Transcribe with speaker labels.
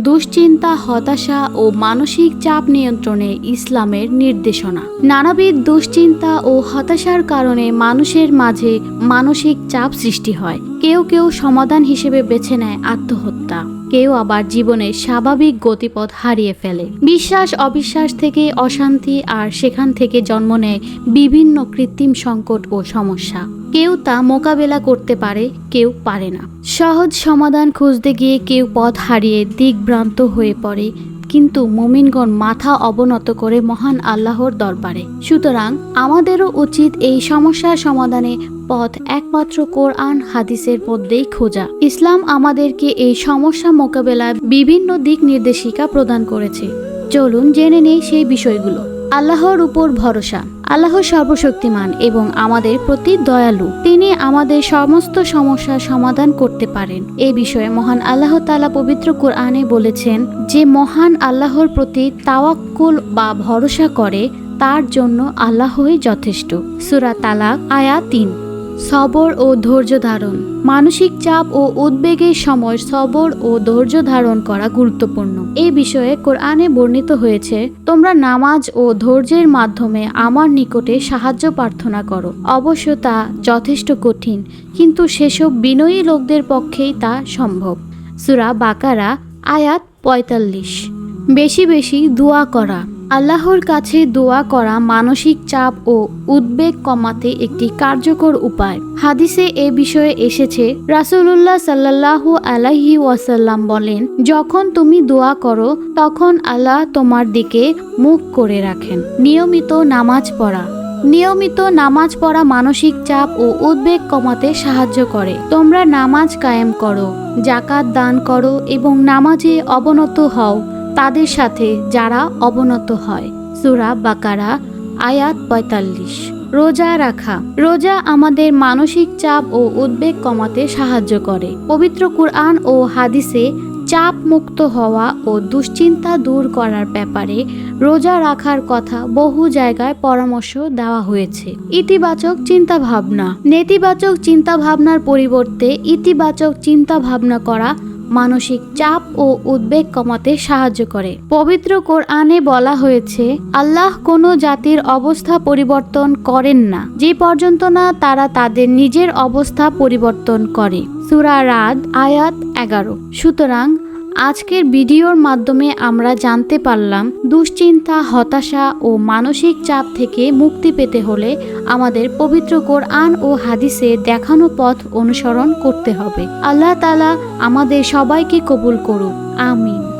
Speaker 1: দুশ্চিন্তা, হতাশা ও মানসিক চাপ নিয়ন্ত্রণে ইসলামের নির্দেশনা। নানাবিধ দুশ্চিন্তা ও হতাশার কারণে মানুষের মাঝে মানসিক চাপ সৃষ্টি হয়। কেউ কেউ সমাধান হিসেবে বেছে নেয় আত্মহত্যা। কেউ আবার জীবনের স্বাভাবিক গতিপথ হারিয়ে ফেলে। বিশ্বাস, অবিশ্বাস থেকে অশান্তি আর সেখান থেকে জন্ম নেয় বিভিন্ন কৃত্রিম সংকট ও সমস্যা। কেউ তা মোকাবেলা করতে পারে, কেউ পারে না। সহজ সমাধান খুঁজতে গিয়ে কেউ পথ হারিয়ে দিকভ্রান্ত হয়ে পড়ে, কিন্তু মোমিনগণ মাথা অবনত করে মহান আল্লাহর দরবারে। সুতরাং আমাদেরও উচিত এই সমস্যার সমাধানে পথ একমাত্র কোরআন, হাদিসের মধ্যেই খোঁজা। ইসলাম আমাদেরকে এই সমস্যা মোকাবেলায় বিভিন্ন দিক নির্দেশিকা প্রদান করেছে। চলুন জেনে নেই সেই বিষয়গুলো। আল্লাহর উপর ভরসা। আল্লাহ সর্বশক্তিমান এবং আমাদের প্রতি দয়ালু। তিনি আমাদের সমস্ত সমস্যার সমাধান করতে পারেন। এ বিষয়ে মহান আল্লাহ তালা পবিত্র কোরআনে বলেছেন যে, মহান আল্লাহর প্রতি তাওয়াক্কুল বা ভরসা করে, তার জন্য আল্লাহই যথেষ্ট। সুরা তালাক আয়া তিন। সবর ও ধৈর্য ধারণ। মানসিক চাপ ও উদ্বেগের সময় সবর ও ধৈর্য ধারণ করা গুরুত্বপূর্ণ। এই বিষয়ে কোরআনে বর্ণিত হয়েছে, তোমরা নামাজ ও ধৈর্যের মাধ্যমে আমার নিকটে সাহায্য প্রার্থনা করো। অবশ্য তা যথেষ্ট কঠিন, কিন্তু সেসব বিনয়ী লোকদের পক্ষেই তা সম্ভব। সুরা বাকারা, আয়াত পঁয়তাল্লিশ। বেশি বেশি দোয়া করা। আল্লাহর কাছে দোয়া করা মানসিক চাপ ও উদ্বেগ কমাতে একটি কার্যকর উপায়। হাদিসে এ বিষয়ে এসেছে, রাসূলুল্লাহ সাল্লাল্লাহু আলাইহি ওয়াসাল্লাম বলেন, যখন তুমি দোয়া করো, তখন আল্লাহ তোমার দিকে মুখ করে রাখেন। নিয়মিত নামাজ পড়া। নিয়মিত নামাজ পড়া মানসিক চাপ ও উদ্বেগ কমাতে সাহায্য করে। তোমরা নামাজ কায়েম করো জাকাত দান করো এবং নামাজে অবনত হও। তাদের সাথে যারা অবনত হয়। সুরা বাকারা, আয়াত পঁয়তাল্লিশ। রোজা রাখা। রোজা আমাদের মানসিক চাপ ও উদ্বেগ কমাতে সাহায্য করে। পবিত্র কুরআন ও হাদিসে চাপ মুক্ত হওয়া ও দুশ্চিন্তা দূর করার ব্যাপারে রোজা রাখার কথা বহু জায়গায় পরামর্শ দেওয়া হয়েছে। ইতিবাচক চিন্তাভাবনা। নেতিবাচক চিন্তাভাবনার পরিবর্তে ইতিবাচক চিন্তাভাবনা করা মানসিক চাপ ও উদ্বেগ কমাতে সাহায্য করে। পবিত্র কোরআনে বলা হয়েছে, আল্লাহ কোনো জাতির অবস্থা পরিবর্তন করেন না। যে পর্যন্ত না তারা তাদের নিজের অবস্থা পরিবর্তন করে। সুরা রাদ, আয়াত এগারো। সুতরাং আজকের ভিডিওর মাধ্যমে আমরা জানতে পারলাম, দুশ্চিন্তা, হতাশা ও মানসিক চাপ থেকে মুক্তি পেতে হলে আমাদের পবিত্র কোরআন ও হাদিসে দেখানো পথ অনুসরণ করতে হবে। আল্লাহ তালা আমাদের সবাইকে কবুল করুক। আমিন।